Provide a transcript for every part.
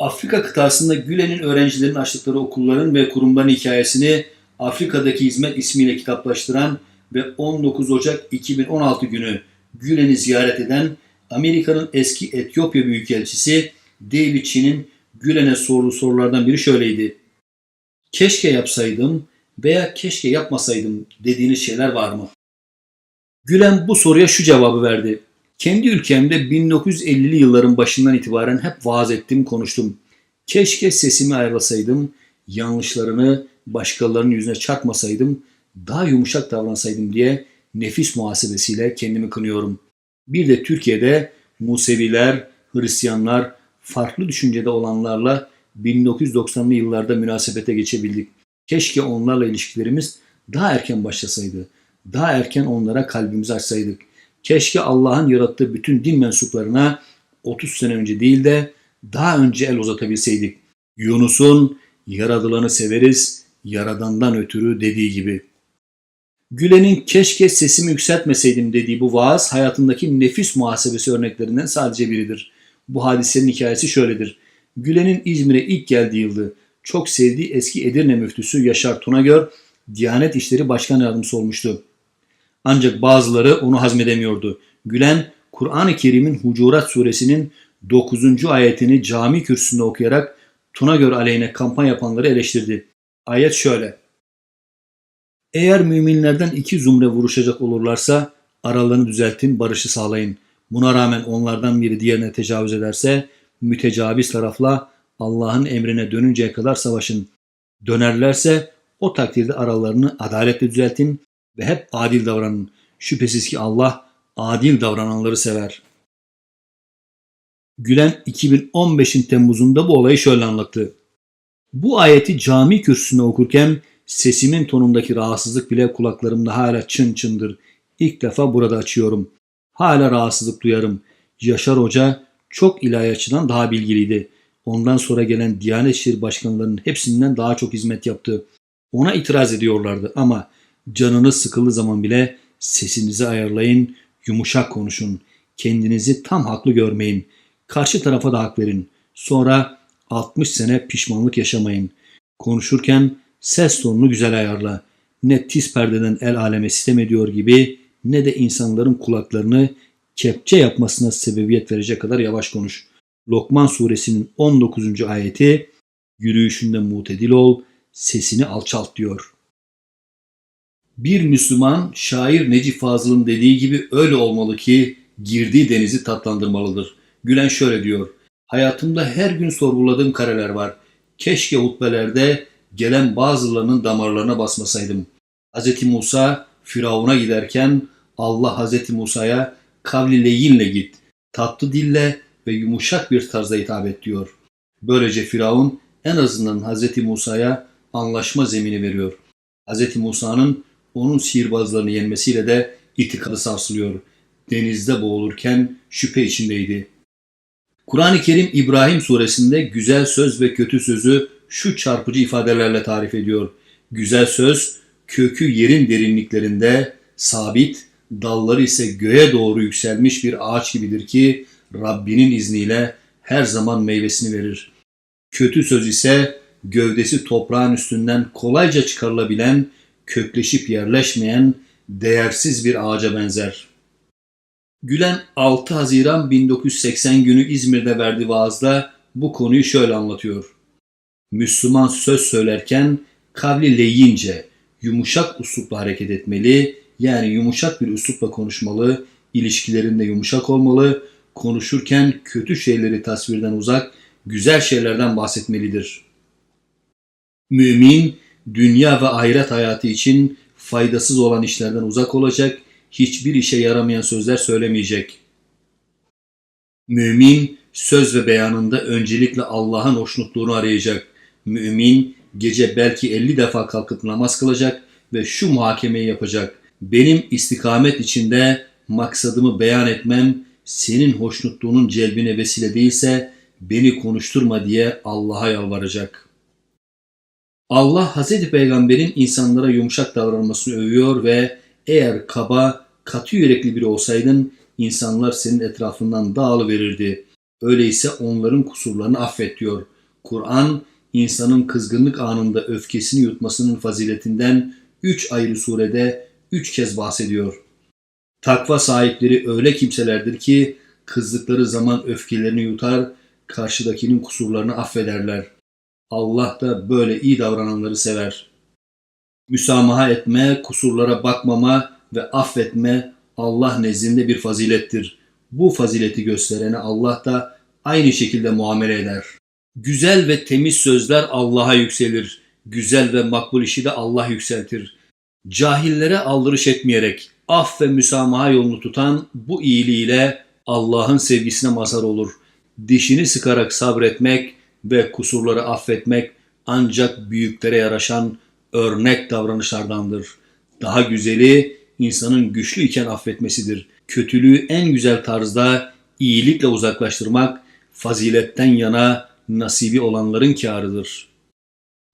Afrika kıtasında Gülen'in öğrencilerin açtıkları okulların ve kurumların hikayesini Afrika'daki Hizmet ismiyle kitaplaştıran ve 19 Ocak 2016 günü Gülen'i ziyaret eden Amerika'nın eski Etiyopya Büyükelçisi David Chin'in Gülen'e sorduğu sorulardan biri şöyleydi. Keşke yapsaydım veya keşke yapmasaydım dediğiniz şeyler var mı? Gülen bu soruya şu cevabı verdi. Kendi ülkemde 1950'li yılların başından itibaren hep vaaz ettim, konuştum. Keşke sesimi ayarlasaydım, yanlışlarını başkalarının yüzüne çarpmasaydım, daha yumuşak davransaydım diye nefis muhasebesiyle kendimi kınıyorum. Bir de Türkiye'de Museviler, Hristiyanlar, farklı düşüncede olanlarla 1990'lı yıllarda münasebete geçebildik. Keşke onlarla ilişkilerimiz daha erken başlasaydı. Daha erken onlara kalbimizi açsaydık. Keşke Allah'ın yarattığı bütün din mensuplarına 30 sene önce değil de daha önce el uzatabilseydik. Yunus'un yaradılanı severiz, yaradandan ötürü dediği gibi. Gülen'in keşke sesimi yükseltmeseydim dediği bu vaaz hayatındaki nefis muhasebesi örneklerinden sadece biridir. Bu hadisenin hikayesi şöyledir. Gülen'in İzmir'e ilk geldiği yıldı. Çok sevdiği eski Edirne müftüsü Yaşar Tunagör, Diyanet İşleri Başkan Yardımcısı olmuştu. Ancak bazıları onu hazmedemiyordu. Gülen, Kur'an-ı Kerim'in Hucurat suresinin 9. ayetini cami kürsüsünde okuyarak Tunagör aleyhine kampanya yapanları eleştirdi. Ayet şöyle. Eğer müminlerden iki zumre vuruşacak olurlarsa aralarını düzeltin, barışı sağlayın. Buna rağmen onlardan biri diğerine tecavüz ederse mütecaviz tarafla Allah'ın emrine dönünceye kadar savaşın. Dönerlerse o takdirde aralarını adaletle düzeltin ve hep adil davranın. Şüphesiz ki Allah adil davrananları sever. Gülen 2015'in Temmuz'unda bu olayı şöyle anlattı. Bu ayeti cami kürsüsünde okurken sesimin tonundaki rahatsızlık bile kulaklarımda hala çın çındır. İlk defa burada açıyorum. Hala rahatsızlık duyarım. Yaşar Hoca çok ilahi açıdan daha bilgiliydi. Ondan sonra gelen Diyanet İşleri Başkanlarının hepsinden daha çok hizmet yaptı. Ona itiraz ediyorlardı ama canınız sıkıldığı zaman bile sesinizi ayarlayın, yumuşak konuşun. Kendinizi tam haklı görmeyin. Karşı tarafa da hak verin. Sonra 60 sene pişmanlık yaşamayın. Konuşurken ses tonunu güzel ayarla. Ne tiz perdeden el aleme sistem ediyor gibi ne de insanların kulaklarını kepçe yapmasına sebebiyet verecek kadar yavaş konuş. Lokman suresinin 19. ayeti yürüyüşünde mutedil ol, sesini alçalt diyor. Bir Müslüman şair Necip Fazıl'ın dediği gibi öyle olmalı ki girdiği denizi tatlandırmalıdır. Gülen şöyle diyor. Hayatımda her gün sorguladığım kareler var. Keşke hutbelerde gelen bazılarının damarlarına basmasaydım. Hz. Musa Firavun'a giderken Allah Hz. Musa'ya kavli leyinle git, tatlı dille ve yumuşak bir tarzda hitap et diyor. Böylece Firavun en azından Hz. Musa'ya anlaşma zemini veriyor. Hz. Musa'nın onun sihirbazlarını yenmesiyle de itikadı sarsılıyor. Denizde boğulurken şüphe içindeydi. Kur'an-ı Kerim İbrahim suresinde güzel söz ve kötü sözü şu çarpıcı ifadelerle tarif ediyor. Güzel söz kökü yerin derinliklerinde sabit, dalları ise göğe doğru yükselmiş bir ağaç gibidir ki Rabbinin izniyle her zaman meyvesini verir. Kötü söz ise gövdesi toprağın üstünden kolayca çıkarılabilen, kökleşip yerleşmeyen, değersiz bir ağaca benzer. Gülen 6 Haziran 1980 günü İzmir'de verdiği vaazda bu konuyu şöyle anlatıyor. Müslüman söz söylerken kavli leyince, yumuşak uslupla hareket etmeli, yani yumuşak bir üslupla konuşmalı, ilişkilerinde yumuşak olmalı, konuşurken kötü şeyleri tasvirden uzak, güzel şeylerden bahsetmelidir. Mümin, dünya ve ahiret hayatı için faydasız olan işlerden uzak olacak, hiçbir işe yaramayan sözler söylemeyecek. Mümin, söz ve beyanında öncelikle Allah'ın hoşnutluğunu arayacak. Mümin, gece belki 50 defa kalkıp namaz kılacak ve şu muhakemeyi yapacak. Benim istikamet içinde maksadımı beyan etmem senin hoşnutluğunun celbine vesile değilse beni konuşturma diye Allah'a yalvaracak. Allah Hazreti Peygamber'in insanlara yumuşak davranmasını övüyor ve eğer kaba, katı yürekli biri olsaydın insanlar senin etrafından dağılıverirdi. Öyleyse onların kusurlarını affet diyor. Kur'an insanın kızgınlık anında öfkesini yutmasının faziletinden üç ayrı surede üç kez bahsediyor. Takva sahipleri öyle kimselerdir ki kızdıkları zaman öfkelerini yutar, karşıdakinin kusurlarını affederler. Allah da böyle iyi davrananları sever. Müsamaha etme, kusurlara bakmama ve affetme Allah nezdinde bir fazilettir. Bu fazileti gösterene Allah da aynı şekilde muamele eder. Güzel ve temiz sözler Allah'a yükselir. Güzel ve makbul işi de Allah yükseltir. Cahillere aldırış etmeyerek af ve müsamaha yolunu tutan bu iyiliğiyle Allah'ın sevgisine mazhar olur. Dişini sıkarak sabretmek ve kusurları affetmek ancak büyüklere yaraşan örnek davranışlardandır. Daha güzeli insanın güçlü iken affetmesidir. Kötülüğü en güzel tarzda iyilikle uzaklaştırmak faziletten yana nasibi olanların kârıdır.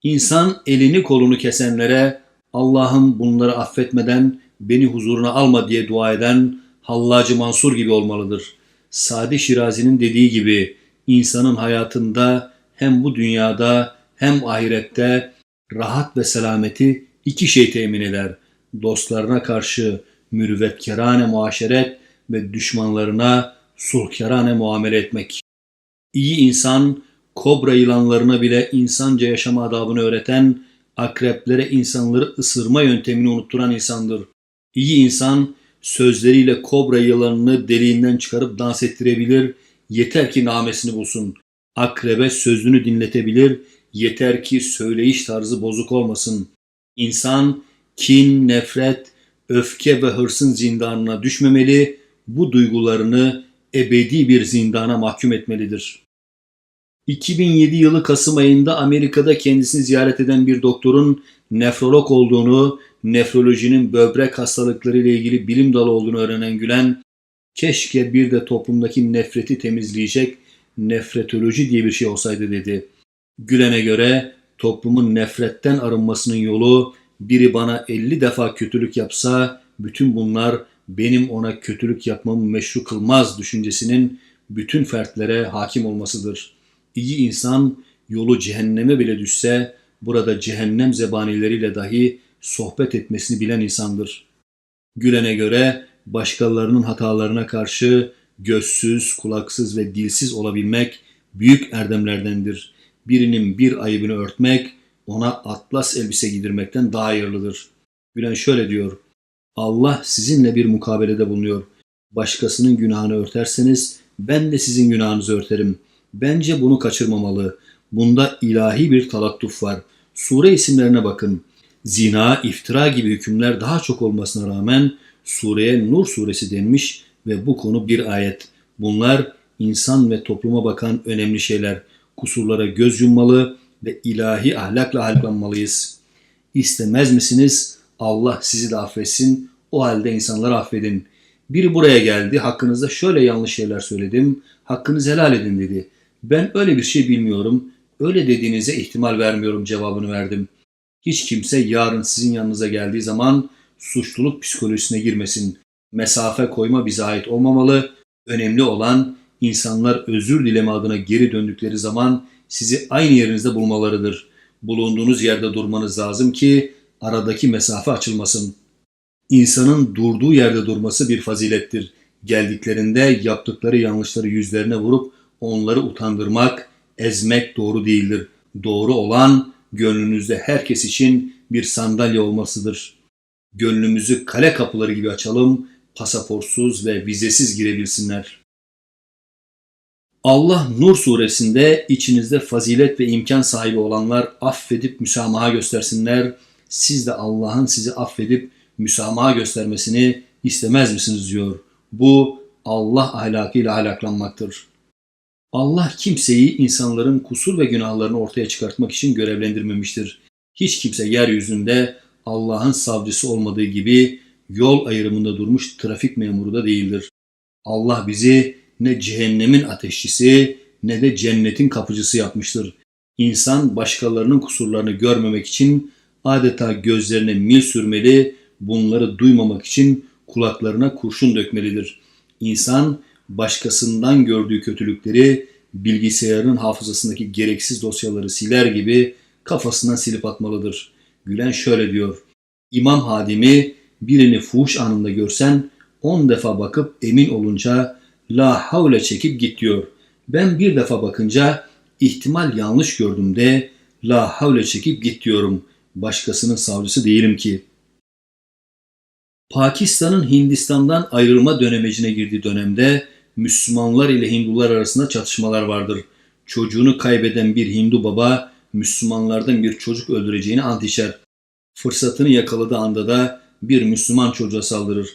İnsan elini kolunu kesenlere Allah'ım bunları affetmeden beni huzuruna alma diye dua eden Hallacı Mansur gibi olmalıdır. Sadi Şirazi'nin dediği gibi insanın hayatında hem bu dünyada hem ahirette rahat ve selameti iki şey temin eder. Dostlarına karşı mürüvvetkerane muaşeret ve düşmanlarına sulhkerane muamele etmek. İyi insan kobra yılanlarına bile insanca yaşama adabını öğreten, akreplere insanları ısırma yöntemini unutturan insandır. İyi insan sözleriyle kobra yılanını deliğinden çıkarıp dans ettirebilir, yeter ki namesini bulsun. Akrebe sözünü dinletebilir, yeter ki söyleyiş tarzı bozuk olmasın. İnsan kin, nefret, öfke ve hırsın zindanına düşmemeli, bu duygularını ebedi bir zindana mahkum etmelidir. 2007 yılı Kasım ayında Amerika'da kendisini ziyaret eden bir doktorun nefrolog olduğunu, nefrolojinin böbrek hastalıkları ile ilgili bilim dalı olduğunu öğrenen Gülen, keşke bir de toplumdaki nefreti temizleyecek nefretoloji diye bir şey olsaydı dedi. Gülen'e göre toplumun nefretten arınmasının yolu biri bana 50 defa kötülük yapsa bütün bunlar benim ona kötülük yapmamı meşru kılmaz düşüncesinin bütün fertlere hakim olmasıdır. İyi insan yolu cehenneme bile düşse burada cehennem zebanileriyle dahi sohbet etmesini bilen insandır. Gülen'e göre başkalarının hatalarına karşı gözsüz, kulaksız ve dilsiz olabilmek büyük erdemlerdendir. Birinin bir ayıbını örtmek ona atlas elbise giydirmekten daha hayırlıdır. Gülen şöyle diyor. Allah sizinle bir mukabelede bulunuyor. Başkasının günahını örterseniz ben de sizin günahınızı örterim. Bence bunu kaçırmamalı. Bunda ilahi bir talattuf var. Sure isimlerine bakın. Zina, iftira gibi hükümler daha çok olmasına rağmen sureye Nur suresi denmiş ve bu konu bir ayet. Bunlar insan ve topluma bakan önemli şeyler. Kusurlara göz yummalı ve ilahi ahlakla ahlaklanmalıyız. İstemez misiniz? Allah sizi de affetsin. O halde insanları affedin. Biri buraya geldi. Hakkınızda şöyle yanlış şeyler söyledim. Hakkınızı helal edin dedi. Ben öyle bir şey bilmiyorum. Öyle dediğinize ihtimal vermiyorum cevabını verdim. Hiç kimse yarın sizin yanınıza geldiği zaman suçluluk psikolojisine girmesin. Mesafe koyma bize ait olmamalı. Önemli olan insanlar özür dileme adına geri döndükleri zaman sizi aynı yerinizde bulmalarıdır. Bulunduğunuz yerde durmanız lazım ki aradaki mesafe açılmasın. İnsanın durduğu yerde durması bir fazilettir. Geldiklerinde yaptıkları yanlışları yüzlerine vurup onları utandırmak, ezmek doğru değildir. Doğru olan gönlünüzde herkes için bir sandalye olmasıdır. Gönlümüzü kale kapıları gibi açalım, pasaportsuz ve vizesiz girebilsinler. Allah Nur suresinde içinizde fazilet ve imkan sahibi olanlar affedip müsamaha göstersinler. Siz de Allah'ın sizi affedip müsamaha göstermesini istemez misiniz diyor. Bu Allah ahlakıyla ahlaklanmaktır. Allah kimseyi insanların kusur ve günahlarını ortaya çıkartmak için görevlendirmemiştir. Hiç kimse yeryüzünde Allah'ın savcısı olmadığı gibi yol ayrımında durmuş trafik memuru da değildir. Allah bizi ne cehennemin ateşçisi ne de cennetin kapıcısı yapmıştır. İnsan başkalarının kusurlarını görmemek için adeta gözlerine mil sürmeli, bunları duymamak için kulaklarına kurşun dökmelidir. İnsan başkasından gördüğü kötülükleri bilgisayarın hafızasındaki gereksiz dosyaları siler gibi kafasından silip atmalıdır. Gülen şöyle diyor. İmam Hadim'i birini fuhuş anında görsen on defa bakıp emin olunca la havle çekip git diyor. Ben bir defa bakınca ihtimal yanlış gördüm de la havle çekip git diyorum. Başkasının savcısı değilim ki. Pakistan'ın Hindistan'dan ayrılma dönemecine girdiği dönemde Müslümanlar ile Hindular arasında çatışmalar vardır. Çocuğunu kaybeden bir Hindu baba Müslümanlardan bir çocuk öldüreceğini ant içer. Fırsatını yakaladığı anda da bir Müslüman çocuğa saldırır.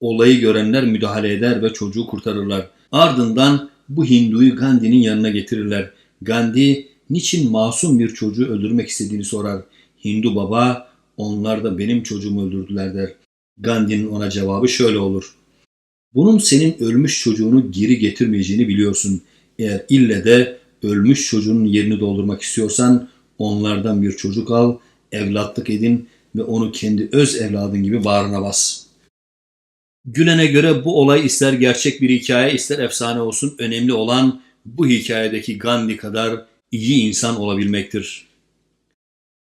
Olayı görenler müdahale eder ve çocuğu kurtarırlar. Ardından bu Hindu'yu Gandhi'nin yanına getirirler. Gandhi niçin masum bir çocuğu öldürmek istediğini sorar. Hindu baba onlar da benim çocuğumu öldürdüler der. Gandhi'nin ona cevabı şöyle olur. Bunun senin ölmüş çocuğunu geri getirmeyeceğini biliyorsun. Eğer ille de ölmüş çocuğunun yerini doldurmak istiyorsan onlardan bir çocuk al, evlatlık edin ve onu kendi öz evladın gibi bağrına bas. Gülen'e göre bu olay ister gerçek bir hikaye ister efsane olsun önemli olan bu hikayedeki Gandhi kadar iyi insan olabilmektir.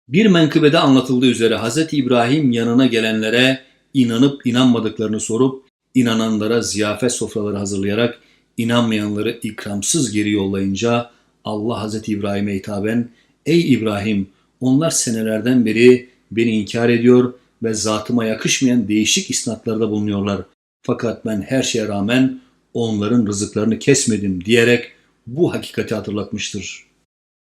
Bir menkıbede anlatıldığı üzere Hz. İbrahim yanına gelenlere inanıp inanmadıklarını sorup inananlara ziyafet sofraları hazırlayarak inanmayanları ikramsız geri yollayınca Allah Hz. İbrahim'e hitaben Ey İbrahim onlar senelerden beri beni inkar ediyor ve zatıma yakışmayan değişik isnatlarda bulunuyorlar. Fakat ben her şeye rağmen onların rızıklarını kesmedim diyerek bu hakikati hatırlatmıştır.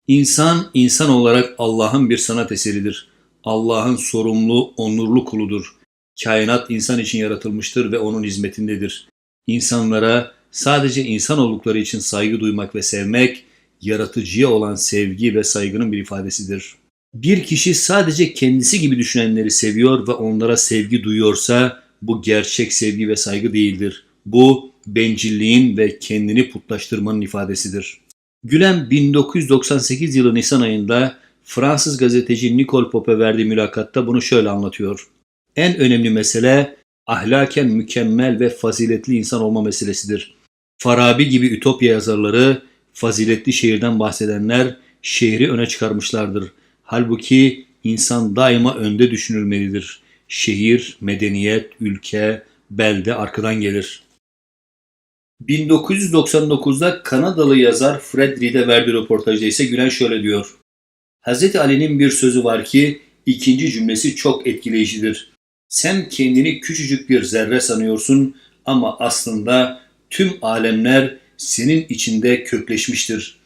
İnsan, insan olarak Allah'ın bir sanat eseridir. Allah'ın sorumlu, onurlu kuludur. Kainat insan için yaratılmıştır ve onun hizmetindedir. İnsanlara sadece insan oldukları için saygı duymak ve sevmek, yaratıcıya olan sevgi ve saygının bir ifadesidir. Bir kişi sadece kendisi gibi düşünenleri seviyor ve onlara sevgi duyuyorsa bu gerçek sevgi ve saygı değildir. Bu bencilliğin ve kendini putlaştırmanın ifadesidir. Gülen 1998 yılı Nisan ayında Fransız gazeteci Nicole Pop'e verdiği mülakatta bunu şöyle anlatıyor. En önemli mesele ahlaken mükemmel ve faziletli insan olma meselesidir. Farabi gibi ütopya yazarları, faziletli şehirden bahsedenler şehri öne çıkarmışlardır. Halbuki insan daima önde düşünülmelidir. Şehir, medeniyet, ülke, belde arkadan gelir. 1999'da Kanadalı yazar Fred Reed'e verdiği röportajda ise Gülen şöyle diyor. Hz. Ali'nin bir sözü var ki ikinci cümlesi çok etkileyicidir. Sen kendini küçücük bir zerre sanıyorsun ama aslında tüm alemler senin içinde kökleşmiştir.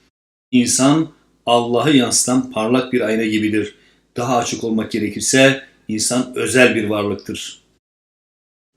İnsan Allah'ı yansıtan parlak bir ayna gibidir. Daha açık olmak gerekirse insan özel bir varlıktır.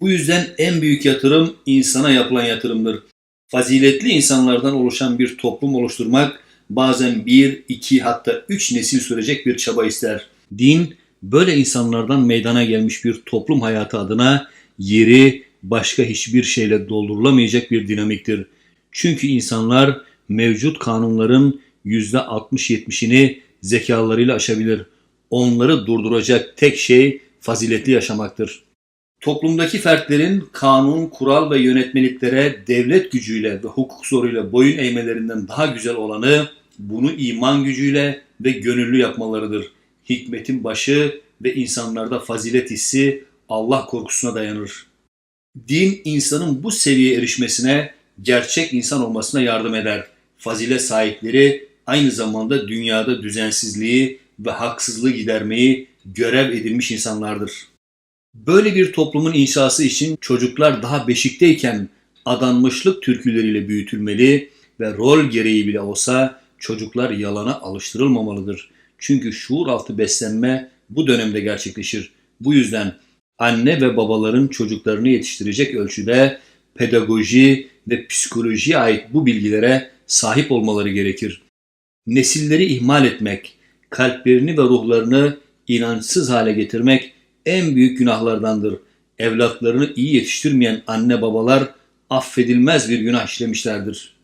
Bu yüzden en büyük yatırım insana yapılan yatırımdır. Faziletli insanlardan oluşan bir toplum oluşturmak bazen bir, iki hatta üç nesil sürecek bir çaba ister. Din böyle insanlardan meydana gelmiş bir toplum hayatı adına yeri başka hiçbir şeyle doldurulamayacak bir dinamiktir. Çünkü insanlar mevcut kanunların %60-70'ini zekalarıyla aşabilir. Onları durduracak tek şey faziletli yaşamaktır. Toplumdaki fertlerin kanun, kural ve yönetmeliklere devlet gücüyle ve hukuk zoruyla boyun eğmelerinden daha güzel olanı bunu iman gücüyle ve gönüllü yapmalarıdır. Hikmetin başı ve insanlarda fazilet hissi Allah korkusuna dayanır. Din insanın bu seviyeye erişmesine, gerçek insan olmasına yardım eder. Fazilet sahipleri aynı zamanda dünyada düzensizliği ve haksızlığı gidermeyi görev edilmiş insanlardır. Böyle bir toplumun inşası için çocuklar daha beşikteyken adanmışlık türküleriyle büyütülmeli ve rol gereği bile olsa çocuklar yalana alıştırılmamalıdır. Çünkü şuur altı beslenme bu dönemde gerçekleşir. Bu yüzden anne ve babaların çocuklarını yetiştirecek ölçüde pedagoji ve psikolojiye ait bu bilgilere sahip olmaları gerekir. Nesilleri ihmal etmek, kalplerini ve ruhlarını inançsız hale getirmek en büyük günahlardandır. Evlatlarını iyi yetiştirmeyen anne babalar affedilmez bir günah işlemişlerdir.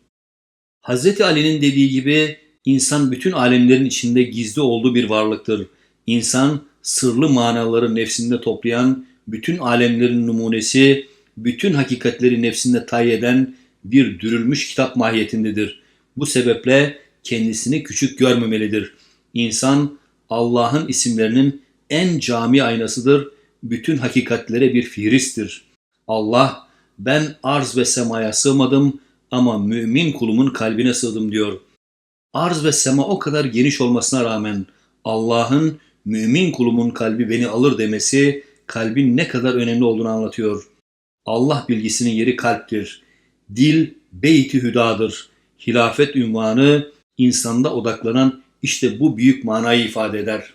Hz. Ali'nin dediği gibi insan bütün alemlerin içinde gizli olduğu bir varlıktır. İnsan sırlı manaları nefsinde toplayan, bütün alemlerin numunesi, bütün hakikatleri nefsinde tay eden bir dürülmüş kitap mahiyetindedir. Bu sebeple kendisini küçük görmemelidir. İnsan Allah'ın isimlerinin en cami aynasıdır. Bütün hakikatlere bir fihristtir. Allah ben arz ve semaya sığmadım ama mümin kulumun kalbine sığdım diyor. Arz ve sema o kadar geniş olmasına rağmen Allah'ın mümin kulumun kalbi beni alır demesi kalbin ne kadar önemli olduğunu anlatıyor. Allah bilgisinin yeri kalptir. Dil beyti hüdadır. Hilafet ünvanı insanda odaklanan işte bu büyük manayı ifade eder.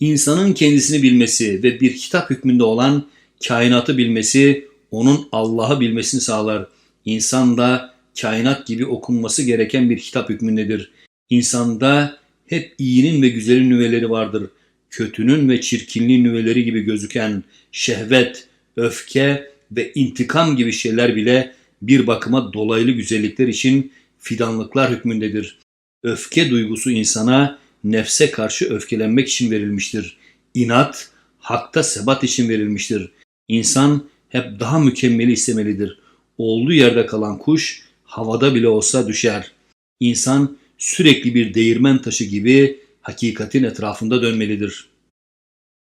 İnsanın kendisini bilmesi ve bir kitap hükmünde olan kainatı bilmesi onun Allah'ı bilmesini sağlar. İnsan da kainat gibi okunması gereken bir kitap hükmündedir. İnsanda hep iyinin ve güzelin nüveleri vardır. Kötünün ve çirkinliğin nüveleri gibi gözüken şehvet, öfke ve intikam gibi şeyler bile bir bakıma dolaylı güzellikler için fidanlıklar hükmündedir. Öfke duygusu insana nefse karşı öfkelenmek için verilmiştir. İnat, hakta sebat için verilmiştir. İnsan hep daha mükemmeli istemelidir. Olduğu yerde kalan kuş havada bile olsa düşer. İnsan sürekli bir değirmen taşı gibi hakikatin etrafında dönmelidir.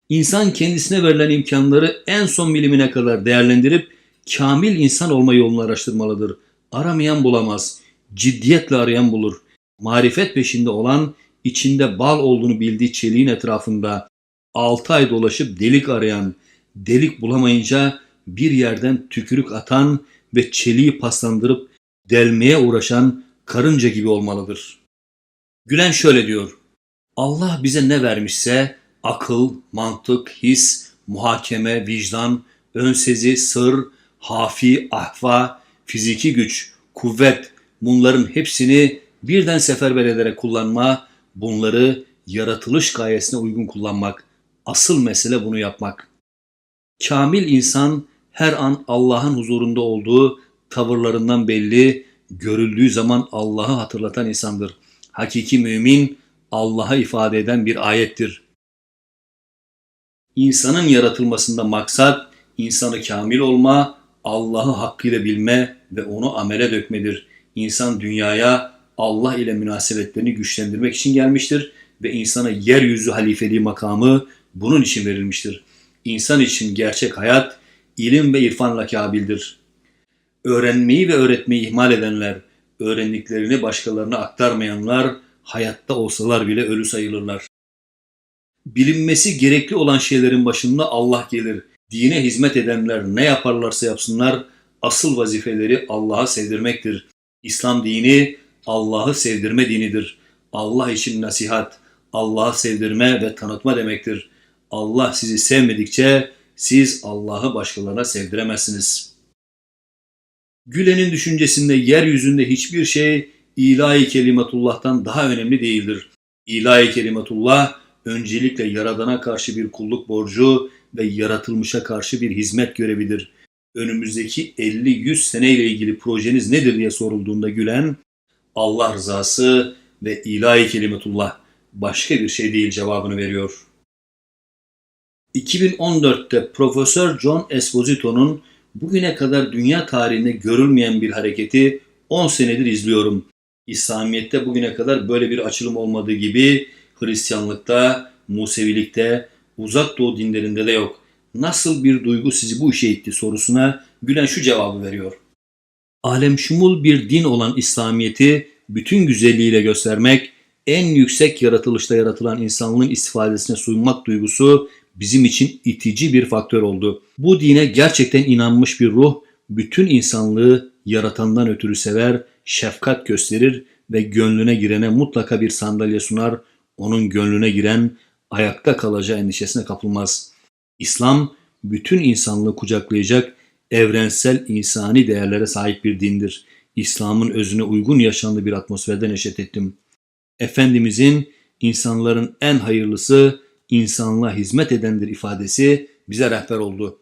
İnsan kendisine verilen imkanları en son milimine kadar değerlendirip kamil insan olma yolunu araştırmalıdır. Aramayan bulamaz, ciddiyetle arayan bulur. Marifet peşinde olan, içinde bal olduğunu bildiği çeliğin etrafında altı ay dolaşıp delik arayan, delik bulamayınca bir yerden tükürük atan ve çeliği paslandırıp delmeye uğraşan karınca gibi olmalıdır. Gülen şöyle diyor. Allah bize ne vermişse akıl, mantık, his, muhakeme, vicdan, önsezi, sır, hafi, ahva, fiziki güç, kuvvet bunların hepsini birden seferber ederek kullanma, bunları yaratılış gayesine uygun kullanmak. Asıl mesele bunu yapmak. Kamil insan her an Allah'ın huzurunda olduğu tavırlarından belli, görüldüğü zaman Allah'ı hatırlatan insandır. Hakiki mümin Allah'ı ifade eden bir ayettir. İnsanın yaratılmasında maksat insanı kamil olma, Allah'ı hakkıyla bilme ve onu amele dökmedir. İnsan dünyaya Allah ile münasebetlerini güçlendirmek için gelmiştir ve insana yeryüzü halifeliği makamı bunun için verilmiştir. İnsan için gerçek hayat ilim ve irfanla kabildir. Öğrenmeyi ve öğretmeyi ihmal edenler, öğrendiklerini başkalarına aktarmayanlar hayatta olsalar bile ölü sayılırlar. Bilinmesi gerekli olan şeylerin başında Allah gelir. Dine hizmet edenler ne yaparlarsa yapsınlar asıl vazifeleri Allah'a sevdirmektir. İslam dini Allah'ı sevdirme dinidir. Allah için nasihat, Allah'ı sevdirme ve tanıtma demektir. Allah sizi sevmedikçe siz Allah'ı başkalarına sevdiremezsiniz. Gülen'in düşüncesinde yeryüzünde hiçbir şey ilahi kelimatullah'tan daha önemli değildir. İlahi kelimatullah öncelikle yaradana karşı bir kulluk borcu ve yaratılmışa karşı bir hizmet görevidir. Önümüzdeki 50-100 seneyle ilgili projeniz nedir diye sorulduğunda Gülen, Allah rızası ve ilahi kelimetullah başka bir şey değil cevabını veriyor. 2014'te Profesör John Esposito'nun bugüne kadar dünya tarihinde görülmeyen bir hareketi 10 senedir izliyorum. İslamiyet'te bugüne kadar böyle bir açılım olmadığı gibi Hristiyanlıkta, Musevilikte, uzak doğu dinlerinde de yok. Nasıl bir duygu sizi bu işe itti sorusuna Gülen şu cevabı veriyor. Alemşumul bir din olan İslamiyet'i bütün güzelliğiyle göstermek, en yüksek yaratılışta yaratılan insanlığın istifadesine sunmak duygusu bizim için itici bir faktör oldu. Bu dine gerçekten inanmış bir ruh bütün insanlığı yaratandan ötürü sever, şefkat gösterir ve gönlüne girene mutlaka bir sandalye sunar, onun gönlüne giren ayakta kalacağı endişesine kapılmaz. İslam bütün insanlığı kucaklayacak evrensel insani değerlere sahip bir dindir. İslam'ın özüne uygun yaşandığı bir atmosferde neşet ettim. Efendimizin insanların en hayırlısı insanlığa hizmet edendir ifadesi bize rehber oldu.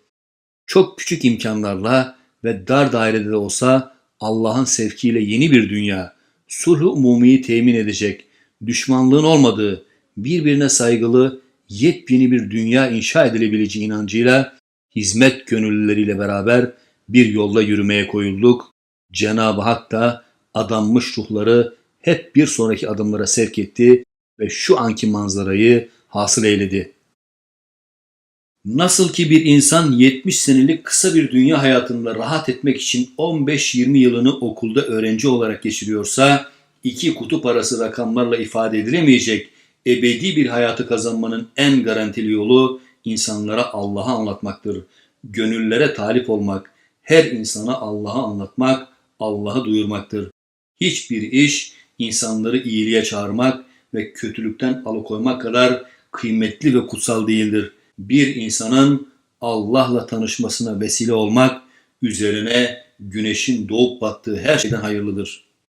Çok küçük imkanlarla ve dar dairede de olsa Allah'ın sevkiyle yeni bir dünya, sulh umumiyi temin edecek, düşmanlığın olmadığı, birbirine saygılı, yepyeni bir dünya inşa edilebileceği inancıyla hizmet gönüllüleriyle beraber bir yolda yürümeye koyulduk. Cenab-ı Hak da adanmış ruhları hep bir sonraki adımlara sevk etti ve şu anki manzarayı hasıl eyledi. Nasıl ki bir insan 70 senelik kısa bir dünya hayatında rahat etmek için 15-20 yılını okulda öğrenci olarak geçiriyorsa, iki kutup arası rakamlarla ifade edilemeyecek ebedi bir hayatı kazanmanın en garantili yolu insanlara Allah'ı anlatmaktır. Gönüllere talip olmak, her insana Allah'ı anlatmak, Allah'ı duyurmaktır. Hiçbir iş insanları iyiliğe çağırmak ve kötülükten alıkoymak kadar kıymetli ve kutsal değildir. Bir insanın Allah'la tanışmasına vesile olmak üzerine güneşin doğup battığı her şeyden hayırlıdır.